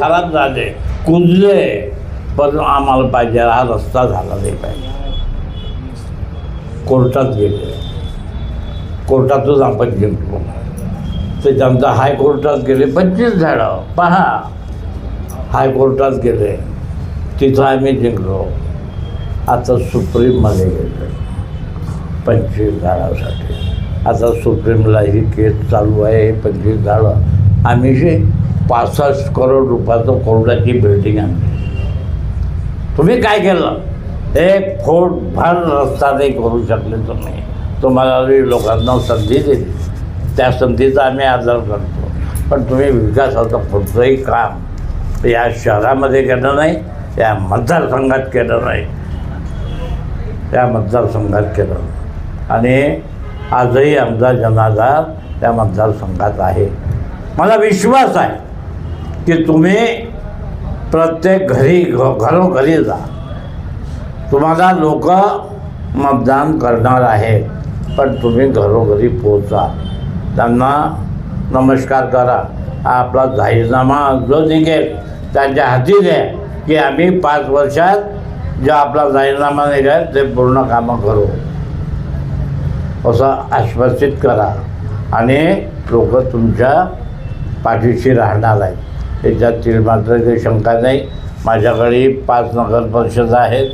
खराब झाले कुंजले पण आम्हाला पाहिजे हा रस्ता झाला नाही पाहिजे. कोर्टात गेले. कोर्टातच आपण जिंकलो. त्याच्यानंतर हायकोर्टात गेले पंचवीस झाडं. पहा हायकोर्टात गेले तिथं आम्ही जिंकलो. आता सुप्रीममध्ये गेले पंचवीस झाडासाठी. आता सुप्रीमला ही केस चालू आहे हे पंचवीस झाडं. आम्ही जे पासष्ट करोड रुपयाचं कोर्टाची बिल्डिंग आणली तुम्ही काय केलं? एक फोट भर रस्ता नाही करू शकले तुम्ही. तुम्हाला लोकांना संधी दिली. त्या संधीचा आम्ही आदर करतो. पण तुम्ही विकासाचं कुठलंही काम या शहरामध्ये केलं नाही या मतदारसंघात केलं नाही. त्या मतदारसंघात केलं आणि आजही आमचा जनाधार त्या मतदारसंघात आहे. मला विश्वास आहे. की तुम्ही प्रत्येक घरी घ घरोघरी जा. तुम्हाला लोक मतदान करणार आहेत पण तुम्ही घरोघरी पोचा त्यांना नमस्कार करा. हा आपला जाहीरनामा जो निघेल त्यांच्या हाती द्या की आम्ही पाच वर्षात जो आपला जाहीरनामा निघेल ते पूर्ण कामं करू. असं आश्वासित करा. आणि लोक तुमच्या पाठीशी राहणार आहेत. त्याच्यातील मात्र काही शंका नाही. माझ्याकडे पाच नगर परिषद आहेत.